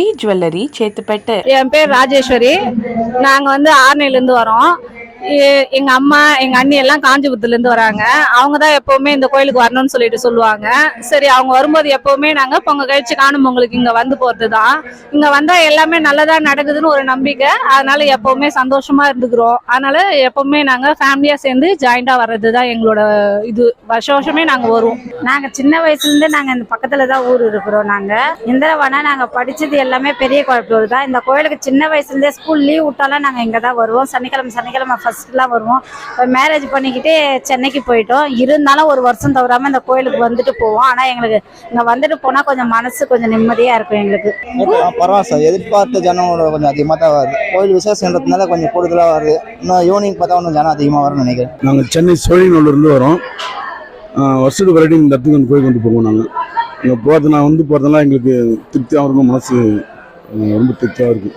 Sri jewellery Chetpet. என் பேர் ராஜேஸ்வரி. நாங்கள் வந்து ஆர்னையிலேருந்து வரோம். எங்க அம்மா எங்க அண்ணி எல்லாம் காஞ்சிபுரத்துல இருந்து வராங்க. அவங்க தான் எப்பவுமே இந்த கோயிலுக்கு வரணும்னு சொல்லிட்டு சொல்லுவாங்க. சரி அவங்க வரும்போது எப்பவுமே நாங்க பொங்க கழிச்சு காணும் உங்களுக்கு இங்க வந்து போறது தான் இங்க வந்தா எல்லாமே நல்லதா நடக்குதுன்னு ஒரு நம்பிக்கை. அதனால எப்பவுமே சந்தோஷமா இருந்துக்கிறோம். அதனால எப்பவுமே நாங்க ஃபேமிலியா சேர்ந்து ஜாயிண்டா வர்றது தான் எங்களோட இது. வருஷ வருஷமே நாங்க வருவோம். நாங்க சின்ன வயசுல இருந்து நாங்க இந்த பக்கத்துல தான் ஊர் இருக்கிறோம் நாங்க. இந்திரவனா நாங்க படிச்சது எல்லாமே பெரிய கோயம்புத்தூர் தான். இந்த கோயிலுக்கு சின்ன வயசுல இருந்தே ஸ்கூல் லீவ் விட்டாலும் நாங்க இங்க தான் வருவோம். சனிக்கிழமை சனிக்கிழமை ஃபர்ஸ்ட்லாம் வருவோம். இப்போ மேரேஜ் பண்ணிக்கிட்டு சென்னைக்கு போயிட்டோம். இருந்தாலும் ஒரு வருஷம் தவறாம இந்த கோயிலுக்கு வந்துட்டு போவோம். ஆனா எங்களுக்கு இங்க வந்துட்டு போனா கொஞ்சம் மனசு கொஞ்சம் நிம்மதியா இருக்கும் எங்களுக்கு. பரவாயில்ல சார். எதிர்பார்த்த ஜனங்களோட கொஞ்சம் அதிகமாக தான் வருது. கோயில் விசேஷன்றதுனால கொஞ்சம் கூடுதலாக வருது. இன்னும் ஈவினிங் பார்த்தா இன்னும் ஜனம் அதிகமாக வரும்னு நினைக்கிறேன். நாங்கள் சென்னை சோழிநல்லூர்லேருந்து வரோம். வருஷத்துக்கு ஒரு வாட்டி இந்த இடத்துக்கு வந்து கோயில் வந்து போவோம் நாங்கள் இங்கே போகிறது நான் வந்து போகிறதெல்லாம் எங்களுக்கு திருப்தியாக இருக்கும் மனசு ரொம்ப திருப்தியாக இருக்கும்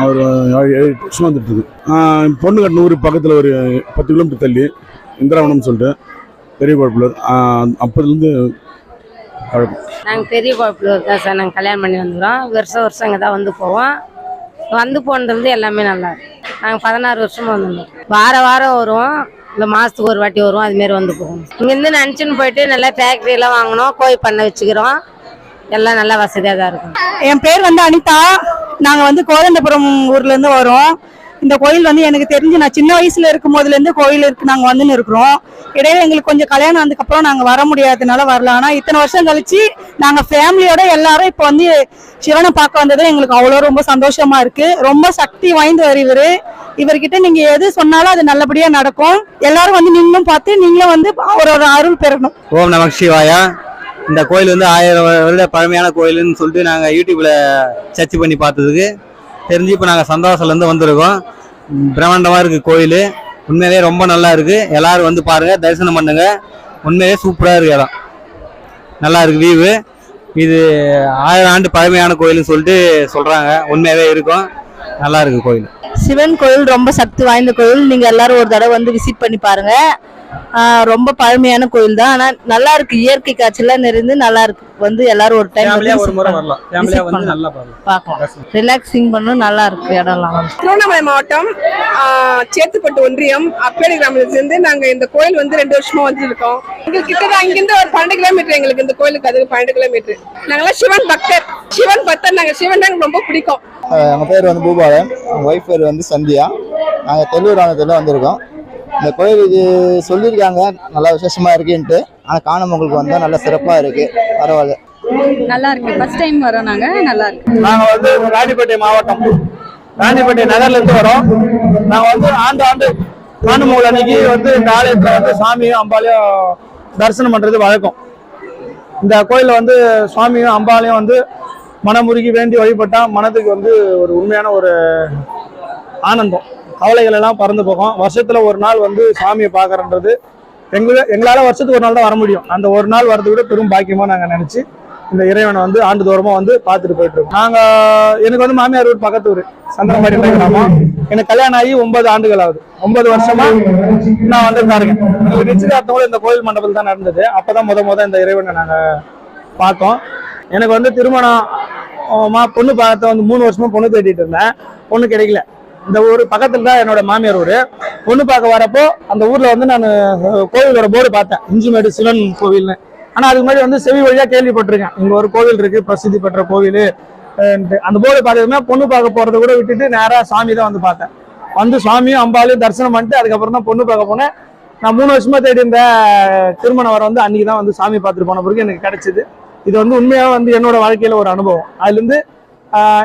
அவர் ஏழு ஏழு எட்டு வந்துட்டு இருக்கு. பொண்ணு கட்டின ஊர் பக்கத்தில் ஒரு பத்து கிலோமீட்டர் தள்ளி இந்திராவனம் சொல்லிட்டு பெரிய குழப்பிலூர் அப்போதுலேருந்து பழக்கம். நாங்கள் பெரிய குழப்பிலூர் தான் சார். நாங்கள் கல்யாணம் பண்ணி வந்துக்கிறோம் வருஷம் வருஷம் இங்கே தான் வந்து போவோம். வந்து போனதுலேருந்து எல்லாமே நல்லா நாங்கள் பதினாறு வருஷமாக வந்துருந்தோம் வார வாரம் வருவோம். இல்லை மாதத்துக்கு ஒரு வாட்டி வருவோம். அதுமாரி வந்து போவோம். இங்கேருந்து நினச்சின்னு போயிட்டு நல்லா ஃபேக்ட்ரி எல்லாம் வாங்கினோம் கோழி பண்ணை வச்சுக்கிறோம். எல்லாம் நல்லா வசதியாக தான் இருக்கும். என் பேர் வந்து அனிதா. நாங்க வந்து கோதண்டபுரம் ஊர்ல இருந்து வரோம். இந்த கோயில் வந்து எனக்கு தெரிஞ்சு நான் சின்ன வயசுல இருக்கும் போதுல இருந்து கோயில் இருக்கு நாங்க வந்துன்னு இருக்கிறோம். இடையில எங்களுக்கு கொஞ்சம் கல்யாணம் ஆனதுக்கு அப்புறம் நாங்க வர முடியாததுனால வரல. ஆனா இத்தனை வருஷம் கழிச்சு நாங்க ஃபேமிலியோட எல்லாரும் இப்ப வந்து சிவனை பார்க்க வந்தது எங்களுக்கு அவ்வளோ ரொம்ப சந்தோஷமா இருக்கு. ரொம்ப சக்தி வாய்ந்தவர் இவரு. இவர்கிட்ட நீங்க எது சொன்னாலும் அது நல்லபடியா நடக்கும். எல்லாரும் வந்து நீங்களும் பார்த்து நீங்களும் வந்து அவரோட அருள் பெறணும். ஓம் நமக் சிவாயா. இந்த கோயில் வந்து ஆயிரம் வருட பழமையான கோயில்னு சொல்லிட்டு நாங்கள் யூடியூப்பில் சர்ச் பண்ணி பார்த்ததுக்கு தெரிஞ்சு இப்போ நாங்கள் சந்தோஷத்துலேருந்து வந்திருக்கோம். பிரம்மாண்டமாக இருக்குது கோயில். உண்மையிலேயே ரொம்ப நல்லா இருக்குது எல்லோரும் வந்து பாருங்கள் தரிசனம் பண்ணுங்க. உண்மையிலே சூப்பராக இருக்குது இடம். நல்லா இருக்குது வியூவு இது ஆயிரம் ஆண்டு பழமையான கோயில்னு சொல்லிட்டு சொல்கிறாங்க உண்மையாகவே இருக்கும். நல்லா இருக்குது கோயில். சிவன் கோயில் ரொம்ப சக்தி வாய்ந்த கோயில். நீங்கள் எல்லாரும் ஒரு தடவை வந்து விசிட் பண்ணி பாருங்கள் ரொம்ப பழமையான கோயில் தான் ஆனா நல்லா இருக்கு. இயற்கை காட்சியெல்லாம் நிறைந்து நல்லா இருக்கு. வந்து எல்லாரும் ஒரு டைம் ஒரு முறை வரலாம். ஃபேமிலியா வந்து நல்லா பார்க்கலாம். ரிலாக்ஸிங் பண்ணும் நல்லா இருக்கு இடம்லாம். திருவண்ணாமலை மாவட்டம் சேத்துப்பட்டு ஒன்றியம் அப்பேடி கிராமத்திலிருந்து நாங்க இந்த கோயில் வந்து ரெண்டு வருஷமா வந்து இருக்கோம் எங்களுக்கு கிட்ட இங்கிருந்து ஒரு பன்னெண்டு கிலோமீட்டர் எங்களுக்கு இந்த கோயிலுக்கு அதுக்கு பன்னெண்டு கிலோமீட்டர். நாங்களாம் சிவன் பக்தர். சிவன் பக்தர் நாங்க. சிவன் தான் எங்களுக்கு ரொம்ப பிடிக்கும். எங்கள் பேர் வந்து பூபாலன். ஒய்ஃப் பேர் வந்து சந்தியா. நாங்கள் தெல்லூர் ஆனத்தில் வந்திருக்கோம். இந்த கோயிலுக்கு சொல்லியிருக்காங்க. நல்லா விசேஷமாக இருக்குன்ட்டு. ஆனால் காணும் உங்களுக்கு வந்தால் நல்லா சிறப்பாக இருக்குது பரவாயில்ல. நல்லா இருக்கு. ஃபர்ஸ்ட் டைம் வரோம் நாங்க. நல்லா இருக்கு. நாங்கள் வந்து ராணிப்பேட்டை மாவட்டம். ராணிப்பேட்டை நகர்ல இருந்து வரோம். நாங்கள் வந்து ஆண்டு ஆண்டு காணுமூல் அன்னைக்கு வந்து இந்த ஆலயத்தில் வந்து சாமியும் அம்பாலையும் தரிசனம் பண்றது வழக்கம். இந்த கோயிலில் வந்து சுவாமியும் அம்பாலையும் வந்து மனமுருகி வேண்டி வழிபட்டா மனதுக்கு வந்து ஒரு உண்மையான ஒரு ஆனந்தம். கவலைகள் எல்லாம் பறந்து போகும். வருஷத்துல ஒரு நாள் வந்து சாமியை பார்க்கறன்றது எங்கள எங்களால வருஷத்துக்கு ஒரு நாள் தான் வர முடியும். அந்த ஒரு நாள் வரது விட பெரும் பாக்கியமா நாங்க நினைச்சு இந்த இறைவனை வந்து ஆண்டுதோறமா வந்து பார்த்துட்டு போயிட்டு இருக்கோம். நாங்க எனக்கு வந்து மாமியார் ஊர் பக்கத்து ஊர். சந்திரமாரி கிராமம் எனக்கு கல்யாணம் ஆகி ஒன்பது ஆண்டுகள் ஆகுது. ஒன்பது வருஷமா நான் வந்து இருக்கேன். நிச்சயதார்த்தம் கூட இந்த கோயில் மண்டபத்தில் தான் நடந்தது. அப்பதான் முத முத இந்த இறைவனை நாங்க பார்த்தோம். எனக்கு வந்து திருமணம் பொண்ணு பார்த்த வந்து மூணு வருஷமா பொண்ணு தேடிட்டு இருந்தேன். பொண்ணு கிடைக்கல. இந்த ஊர் பக்கத்துல தான் என்னோட மாமியார் ஊர். பொண்ணு பார்க்க வரப்போ அந்த ஊர்ல வந்து நான் கோவிலோட போர்டு பார்த்தேன். இஞ்சிமேடு சிவன் கோவில்னு. ஆனா அதுக்கு முன்னாடி வந்து செவி வழியா கேள்விப்பட்டிருக்கேன். இங்க ஒரு கோவில் இருக்கு பிரசித்தி பெற்ற கோவில். அந்த போர்டு பார்த்ததுமே பொண்ணு பார்க்க போறதை கூட விட்டுட்டு நேரா சாமி தான் வந்து பார்த்தேன். வந்து சுவாமியும் அம்பாலையும் தரிசனம் பண்ணிட்டு அதுக்கப்புறம் தான் பொண்ணு பார்க்க போனேன். நான் மூணு வருஷமா தேடி இருந்த திருமணம் வர வந்து அன்னைக்கு தான் வந்து சாமி பார்த்துட்டு போன பிறகு எனக்கு கிடைச்சது. இது வந்து உண்மையாக வந்து என்னோட வாழ்க்கையில ஒரு அனுபவம். அதுலேருந்து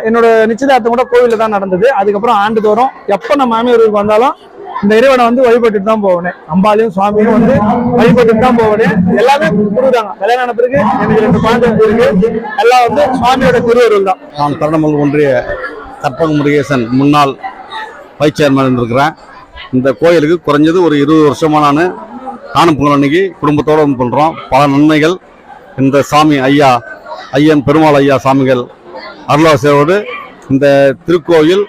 என்னோட நிச்சயதார்த்தம் கூட கோவில்ல தான் நடந்தது. அதுக்கப்புறம் ஆண்டுதோறும் எப்போ நான் மாமியூருக்கு வந்தாலும் இந்த இறைவனை வந்து வழிபட்டுட்டு தான் போவேன். அம்பாலையும் சுவாமியும் வந்து வழிபட்டுட்டு தான் போவேன். எல்லாமே கொடுக்குறாங்க. கல்யாணம் ஆன பிறகு எனக்கு ரெண்டு குழந்தை இருக்கு. எல்லாம் வந்து சுவாமியோட திருவருள் தான். நான் தருணமல் ஒன்றிய கற்பக முருகேசன் முன்னாள் வைஸ் சேர்மன் இருந்திருக்கிறேன். இந்த கோயிலுக்கு குறைஞ்சது ஒரு இருபது வருஷமா நான் காணும் பொங்கல் அன்னைக்கு குடும்பத்தோடு வந்து பண்ணுறோம் பல நன்மைகள். இந்த சாமி ஐயா ஐயன் பெருமாள் ஐயா சாமிகள் அருளாசையோடு இந்த திருக்கோயில்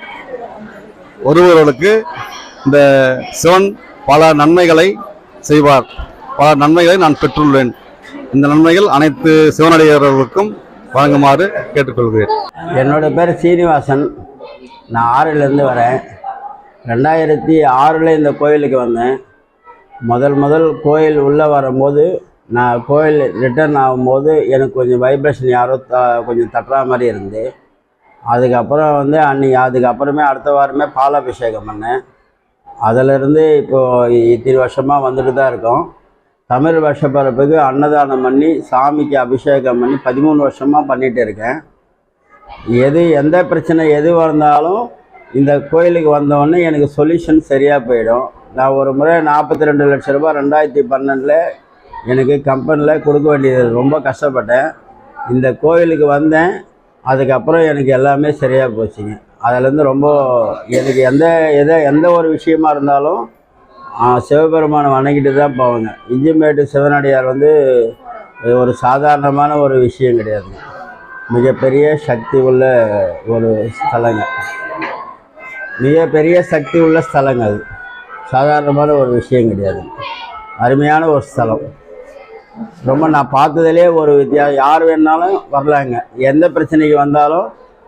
ஒருவர்களுக்கு இந்த சிவன் பல நன்மைகளை செய்வார். பல நன்மைகளை நான் பெற்றுள்ளேன். இந்த நன்மைகள் அனைத்து சிவனடியர்களுக்கும் வழங்குமாறு கேட்டுக்கொள்கிறேன். என்னோட பேர் சீனிவாசன். நான் ஆறிலேருந்து வரேன். ரெண்டாயிரத்தி ஆறில் இந்த கோயிலுக்கு வந்தேன். முதல் முதல் கோயில் உள்ளே வரும்போது நான் கோயில் ரிட்டர்ன் ஆகும்போது எனக்கு கொஞ்சம் வைப்ரேஷன் யாரோ த கொஞ்சம் தட்டுற மாதிரி இருந்து. அதுக்கப்புறம் வந்து அன்னைக்கு அதுக்கப்புறமே அடுத்த வாரமே பாலாபிஷேகம் பண்ணேன். அதிலிருந்து இப்போது இத்தனை வருஷமாக வந்துட்டு தான் இருக்கோம். தமிழ் வருஷப்பரப்புக்கு அன்னதானம் பண்ணி சாமிக்கு அபிஷேகம் பண்ணி பதிமூணு வருஷமாக பண்ணிகிட்டு இருக்கேன். எது எந்த பிரச்சனை எது வந்தாலும் இந்த கோயிலுக்கு வந்தோடனே எனக்கு சொல்யூஷன் சரியாக போயிடும். நான் ஒரு முறை நாற்பத்தி ரெண்டு லட்ச ரூபாய் ரெண்டாயிரத்தி பன்னெண்டில் எனக்கு கம்பெனியில் கொடுக்க வேண்டியது. ரொம்ப கஷ்டப்பட்டேன். இந்த கோயிலுக்கு வந்தேன். அதுக்கப்புறம் எனக்கு எல்லாமே சரியாக போச்சுங்க. அதுலேருந்து ரொம்ப எனக்கு எந்த எதை எந்த ஒரு விஷயமா இருந்தாலும் சிவபெருமானை வணங்கிட்டு தான் போவாங்க. இஞ்சிமேட்டு சிவனடியார் வந்து ஒரு சாதாரணமான ஒரு விஷயம் கிடையாதுங்க மிகப்பெரிய சக்தி உள்ள ஒரு ஸ்தலங்க. மிகப்பெரிய சக்தி உள்ள ஸ்தலங்க அது. சாதாரணமான ஒரு விஷயம் கிடையாது. அருமையான ஒரு ஸ்தலம். ரொம்ப நான் பார்த்ததுலேயே ஒரு வித்தியா யார் வேணாலும் வரலாங்க. எந்த பிரச்சனைக்கு வந்தாலும்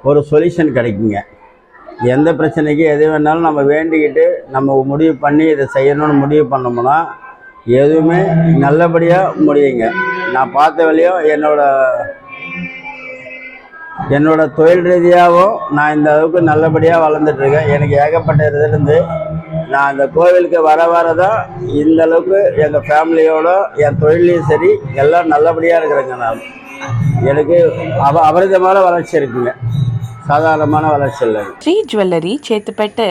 ஒரு சொல்யூஷன் கிடைக்குங்க. எந்த பிரச்சனைக்கு எது வேணாலும் நம்ம வேண்டிக்கிட்டு நம்ம முடிவு பண்ணி இதை செய்யணும்னு முடிவு பண்ணோம்னா எதுவுமே நல்லபடியாக முடியுங்க. நான் பார்த்த வழியும் என்னோட என்னோட தொழில் ரீதியாகவும் நான் இந்த அளவுக்கு நல்லபடியாக வளர்ந்துட்டுருக்கேன் எனக்கு ஏகப்பட்ட இதுலேருந்து நான் அந்த கோவிலுக்கு வர வரதான் இந்த அளவுக்கு எங்கள் ஃபேமிலியோட என் தொழிலையும் சரி எல்லாம் நல்லபடியாக இருக்கிறேங்க நான். எனக்கு அவ அபரிதமான வளர்ச்சி இருக்குங்க. சாதாரணமான வளர்ச்சி இல்லை ஸ்ரீ ஜுவல்லரி சேத்துப்பேட்டை.